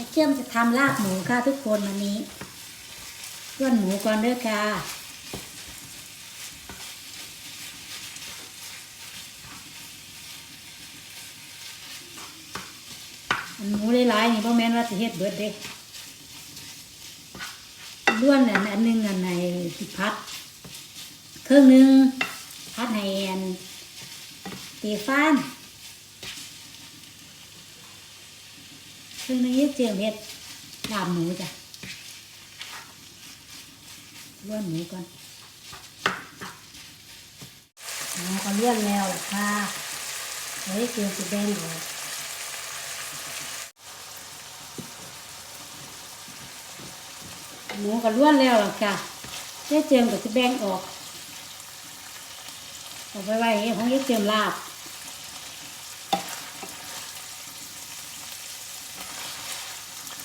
อาเชื่อมจะทำลาบหมูค่ะทุกคนวันนี้เพื่อนหมูก่อนเด้อค่ะหมูหลายๆนี่พ่อแม่นว่าสิเฮ็ดเบิดเด้ล้วนอันอันหนึงอันในสิพัดเครื่องหนึงพัดให้อันตีฟ้าน ซึ่งในนี้เจียมเห็ดลาบหมูจ้ะล้วนหมูก่อนหมูก็ล้วนแล้วล่ะค่ะเฮ้ยเจียมสีแดงออกหมูก็ล้วนแล้วล่ะค่ะเจ๊เจียมกับสีแดงออกเอาไว้ไว้ของเจ๊เจียมลาบ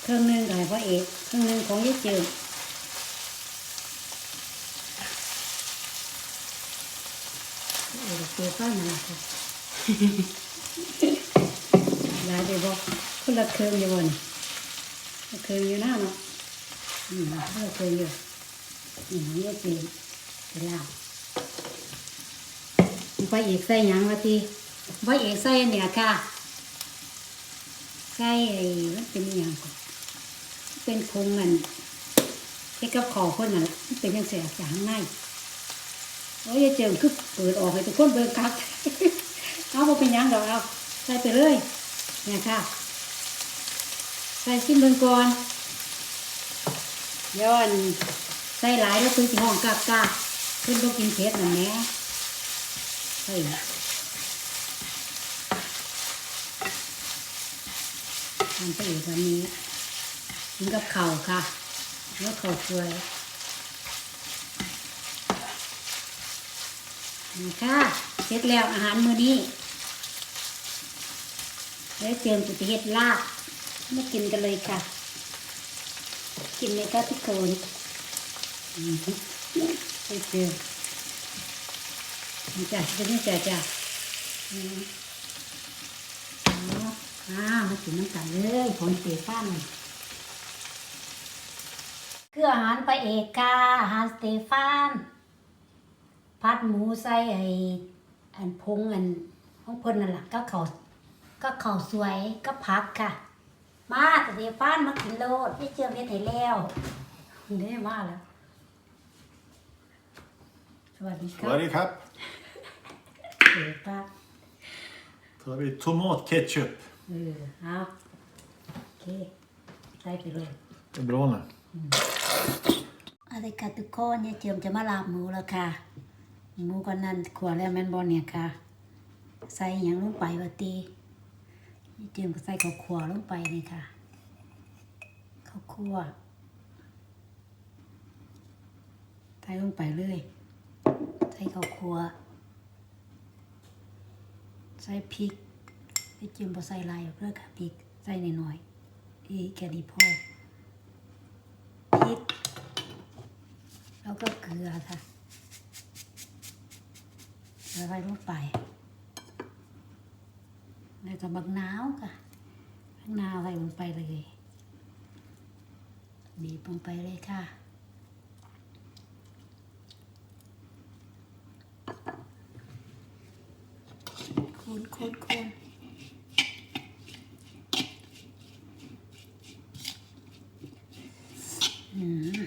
เครื่องหนึงกับพ่อเอกเครื่องหนึงของยี่จืดเออเกี่ยวข้าวนั่นแหละค่ะหลายไปบอกคนละเครื่องอยู่บนเครื่องอยู่หน้าเนาะอืมคนละเครื่องอยู่นี่ของยี่จืดเวลาพ่อเอกใส่หยังวะทีพ่อเอกใส่เนี่ยค่ะใส่ไอ้มันเป็นอหย่างก่อน เป็นคงมันเฮ็ดกับขอคนนั่นแหละเป็นยังเสียจากข้างในโอ้ยอย่าเจิมคือเปิดออกให้ทุกคนเบิ่งคักเอาบ่เป็นยังดอกเอาใส่ไปเลยเนี่ยค่ะ ใส่ซิมเบิ่งก่อนย้อนใส่หลายแล้วคือสิห้องกากกากเพิ่นบ่กินเผ็ดนั่นแหละใส่ทำไปอีกวันนี้ กินกับเข่าค่ะแล้วเข่าสวยนี่ค่ะเสร็จแล้วอาหารมื้อนี้แล้วเตรียมจะเฮ็ดลาบมากินกันเลยค่ะ กินเลยค่ะทุกคนอืมไปเจอนี่จ้ะเป็นนี่จ้ะจ้ะอืมอ๋ออ่ามากินน้ำกันเลยของเตะฟ้าน คืออาหารไปเอกค่ะ อาหารสเตฟานพัดหมูใส่ไอ้อันพงอันของเพิ่นนั่นแหละก็เขาวก็เขาวสวยก็พักค่ะ มาสเตฟานมากินโลดพี่เจียมเฮ็ดให้แล้วนี่มาแล้ว สวัสดีคสรับวัสดีครับเดี๋ยวป้า Då har vi tomatketchup. เออเอาโอเคใส่ไปเลย Det är bra nu. อะไรค่ะทุกคนเนี่ยเจิมจะมาลาบหมูแล้วค่ะ หมูก็นั่นขวแล้วแมนบอลเนี่ยค่ะ ใส่หยังลงไปวะตีเนี่ยเจิมก็ใส่ข้าวขัวลงไปนี่ค่ะข้าวคั่วใส่ลงไปเลย ใส่ข้าวคั่วใส่พริกเนี่ยเจิมบ่ใส่ลายเพื่อค่ะพริก ใส่หน่อยๆอีแค่นี้พอพริก แล้วก็เกลือค่ะล้วใส่ลงไปแล้วก็บักนาวค่ะบักนาวใส่ลงไปเลยบีบลงไปเลยค่ะ คนคนคนอืม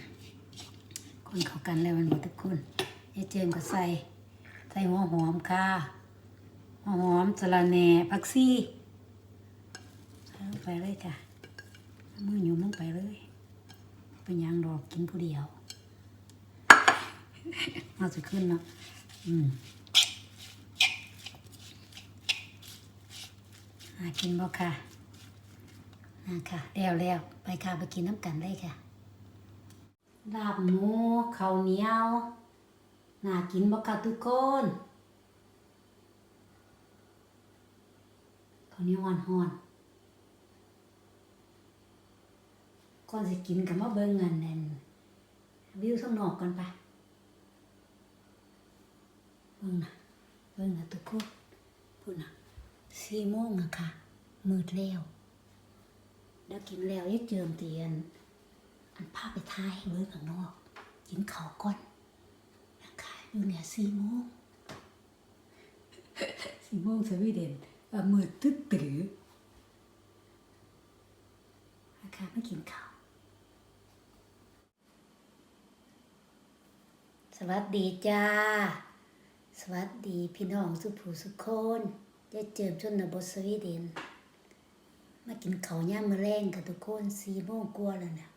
คนเข้า กันแล้วมันหมดทุกคนยายเจมก็ใส่ ใส่หัวหอมค่ะหัวหอมสะระแหน่ผักซี่ลงไปเลยค่ะมือหยุมลงไปเลย เป็นยังดอกกินผู้เดียวมาสิขึ้นเนาะอืมหากินบ่ค่ะน่าค่ะแล้วแล้วไปค่ะไปกินน้ำกันได้ค่ะ ลาบหมูข้าวเหนียวน่ากินบ่คะทุกคนข้าวเหนียวหวานฮ้อนก่อนสิกินก็มาเบิ่งเงินนั่นวิวข้างนอกก่อนไปเบิ่งนะเบิ่งนะทุกคนพูดนะสี่โมงนะคะมืดแล้วเดี๋ยวกินแล้วยังเจิมเตียน อันพาไปท้ายเบิร์ข้างนอกกินข้าวก่อนนะคะอยู่เนี่ยสี่โมงสี่โมงสวีเดนเอ่อมืดตึ๊ดตือนะคะไม่กินข้าวสวัสดีจ้า สวัสดีพี่น้องสุผูสุคนได้เจอชนบทสวีเดน มากินข้าวย่ามมื้อแรงกับทุกคนสี่โมงกว่าแล้วเนี่ย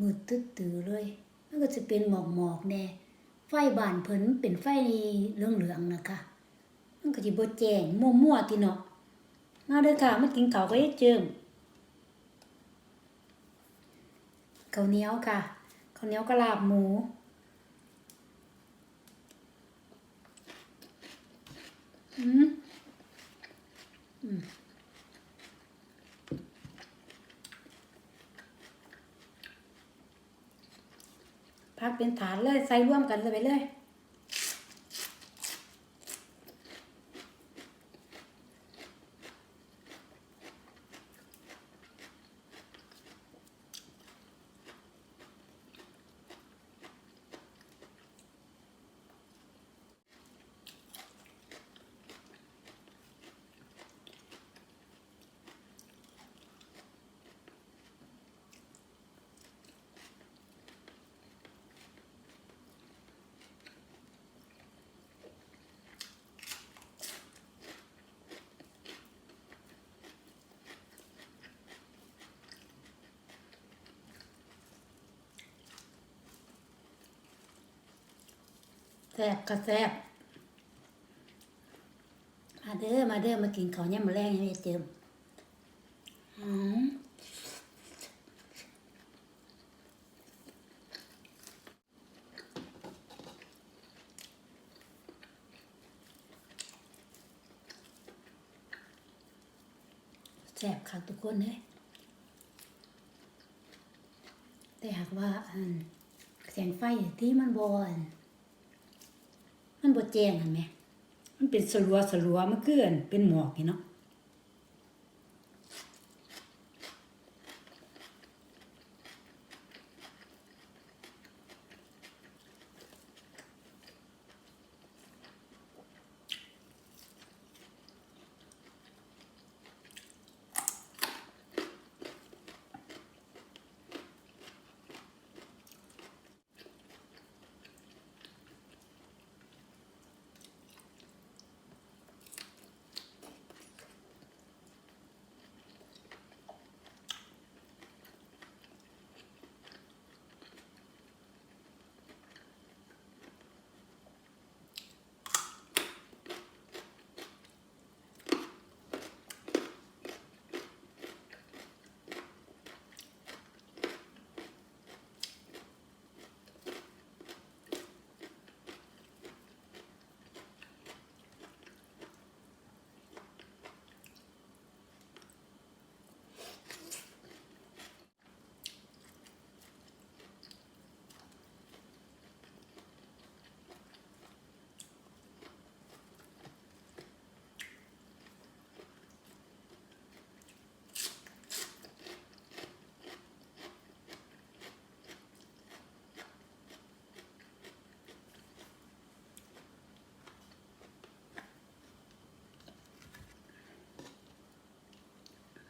มืดตึ๊ดตือเลย มันก็จะเป็นหมอกหมอกแน่ ไฟบานเพิ่นเป็นไฟเหลืองๆนะคะ มันก็สิบ่แจ้งมั่วๆติเนาะมาเด้อค่ะมากินข้าวก็ยายเจิมข้าวเหนียวค่ะข้าวเหนียวกะลาบหมูอืมอืม พักเป็นฐานเลยใส่ร่วมกันเลยไปเลย แซ่บก็แซ่บมาเด้อมาเด้อมากินข้าวย่ำมะแรงให้เจิมอืมแซ่บค่ะทุกคนเลยแต่หากว่าแสงไฟที่มันบอน แจ้งเห็นไหมมันเป็นสลัวสลัวมันคืออันเป็นหมอกนี่เนาะ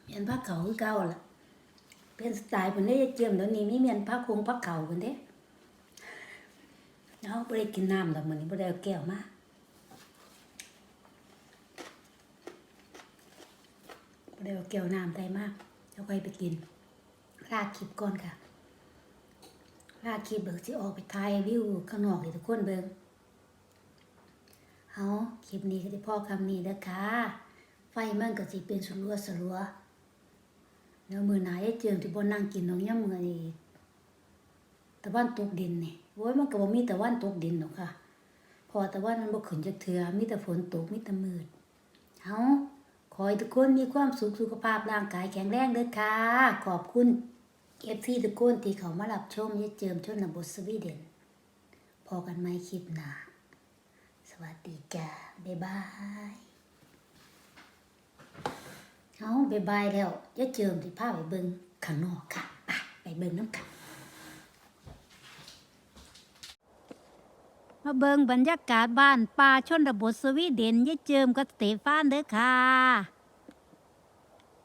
เมียนผ้าเขาคือเก่าล่ะเป็นสไตล์เพิ่นได้เจียมเดี๋ยวนี้มีเมียนผ้าคงผ้าเขาเพิ่นเด้เอาบ่ได้กินน้ำดอกมื้อนี้บ่ได้เอาแก้วมาบ่ได้เอาแก้วน้ำใส่มากเอาไปไปกินลากคลิปก่อนค่ะลากคลิปเบิกสิออกไปถ่ายวิวข้างนอกทุกคนเบิ่งเอาคลิปนี้ก็ได้พอคำนี้เด้อค่ะไฟมันก็สิเป็นสลัวสลัว แล้วมือหนาไอ้เจิมที่บ่นั่งกินน้องย่ำมือนี่ตะวันตกดินนี่โอ้ยมันก็บ่มีตะวันตกดินหรอกค่ะ พอตะวันมันบ่ขึ้นจักเทื่อมีแต่ฝนตกมีแต่มืดเอาขอให้ทุกคนมีความสุขสุขภาพร่างกายแข็งแรงเด้อค่ะ ขอบคุณ FC ทุกคนที่เขามารับชมยายเจิมชนบทสวีเดน พอกันใหม่คลิปหน้าสวัสดีจ้าบ๊ายบาย เอาบายบายแล้วย่าเจิมสิพาไปเบิงข้างนอกค่ะไปไปเบิงน้ำกันมาเบิงบรรยากาศบ้านป่าชนบทสวีเดนยายเจิมกับสเตฟานเด้อค่ะ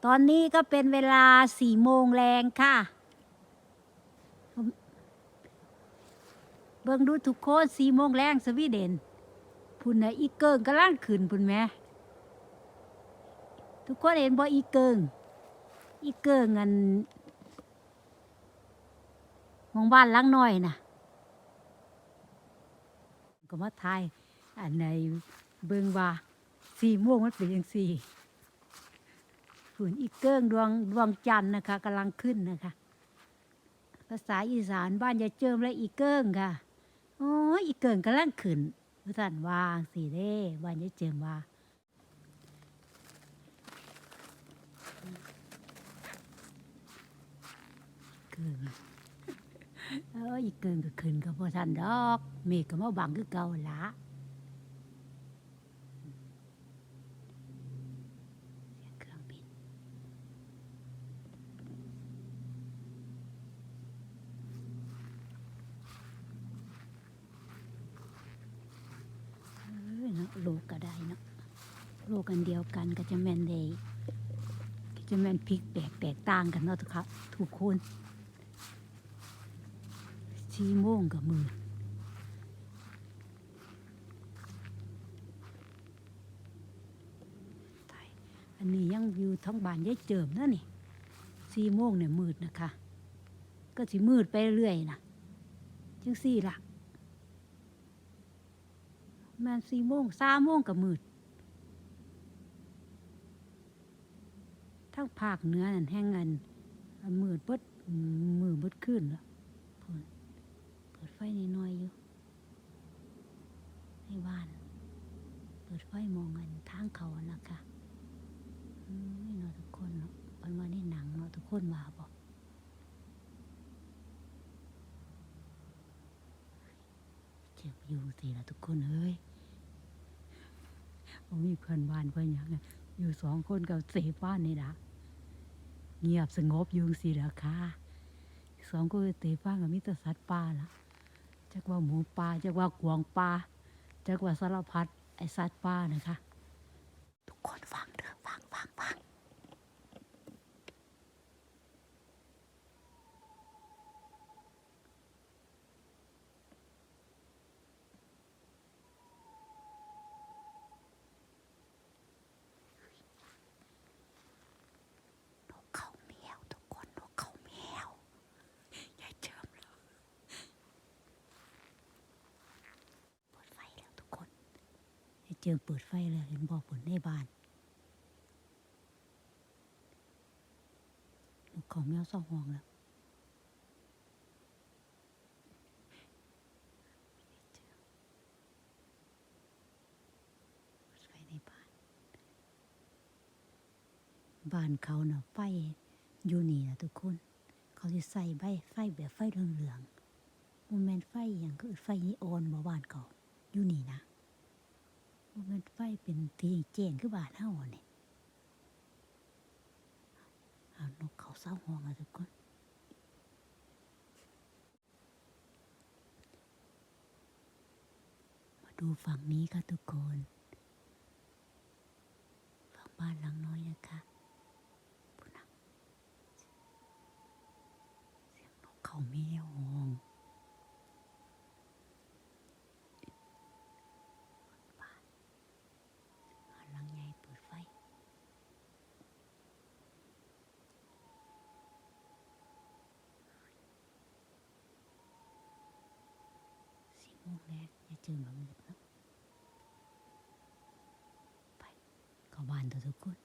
ตอนนี้ก็เป็นเวลาสี่โมงแรงค่ะ เบิงดูทุกคนสี่โมงแรงสวีเดนพุ่นนะอีเกิงกำลังขึ้นพุ่นแม่ ทุกคนเห็นบ่อีเกิง อีเกิงอันมองบ้านหลังน้อยน่ะก็มาทายอันในเบิงว่าสี่โมงมันเป็นยังสี่ฝุ่นอีเกิ้งดวงดวงจันทร์นะคะกำลังขึ้นนะคะ ภาษาอีสานบ้านยายเจิมและอีเกิ้งค่ะโอ้ยอีเกิ้งกำลังขึ้นภาษาว่าสีเด้บ้านยายเจิมว่า เกิงเอออีกเกินก็ขึ้นก็บ่ทันดอกเมฆก็มาบังคือเก่าละเสียงเครื่องบินเอ้ยเนาะโลกก็ได้เนาะโลกอันเดียวกันก็จะแมนได้ก็จะแมนพลิกแปลกแตกต่างกันเนาะทุกครับทุกคน สี่โมงกับมืดตายอันนี้ยังอยู่ท้องบานยายเจิมนะนี่สี่โมงเนี่ยมืดนะคะ ก็สิมืดไปเรื่อยนะจังสี่ละแมันสี่โมงสามโมงกับมืดทั้งภาคเหนือนั่นแห้งเงินมืดเบิดมืดเบิดขึ้นแล้วพุ่นเปิด ไฟน้อยๆอยู่ ในบ้าน เปิดไฟมองกันทางเขานะคะอืมนี่เนาะทุกคนเนาะมันว่าในหนังเนาะทุกคนว่าบอกเจ็บอยู่สิละทุกคนเฮ้ยผมมีเพื่อนบ้านเพื่อนยังอะอยู่สองคนกับเสบ้านนี่นะเงียบสงบยู่สิละค่ะสองก็เตะฟ้ากับมิตรสัตว์ป่าละ จักว่าหมูป่าจักว่ากวางป่าจักว่าสารพัดไอสัตว์ป่านะคะ ทุกคนฟังเด้อฟังฟังฟังนกเขาแมวทุกคนนกเขาแมว ยายเจิมแล้วเปิดไฟแล้วทุกคนยายเจิมเปิดไฟแล้วเห็นบอกผลในบ้านลูกเขาแมวสองห้องแล้วไฟในบ้านบ้านเขาเนาะไฟอยู่นี่นะทุกคน เขาจะใส่ใบไฟแบบไฟเหลืองๆโมเมนไฟอย่างคือไฟนีออนบ่บ้านเขาอยู่นี่นะ มเมนไฟเป็นทีแจ้งคือบ้านเฮาเนี่ยเอานกเขาเศร้าห้องอะทุกคนมาดูฝั่งนี้ค่ะทุกคนฝั่งบ้านหลังน้อยนะคะพูดนะเสียงนกเขาแมวห้องบ้านบ้านหลังใหญ่เปิดไฟ สี่โมงแร กอย่าเจอมาเงือบนะไปขอบานตัวทุกคน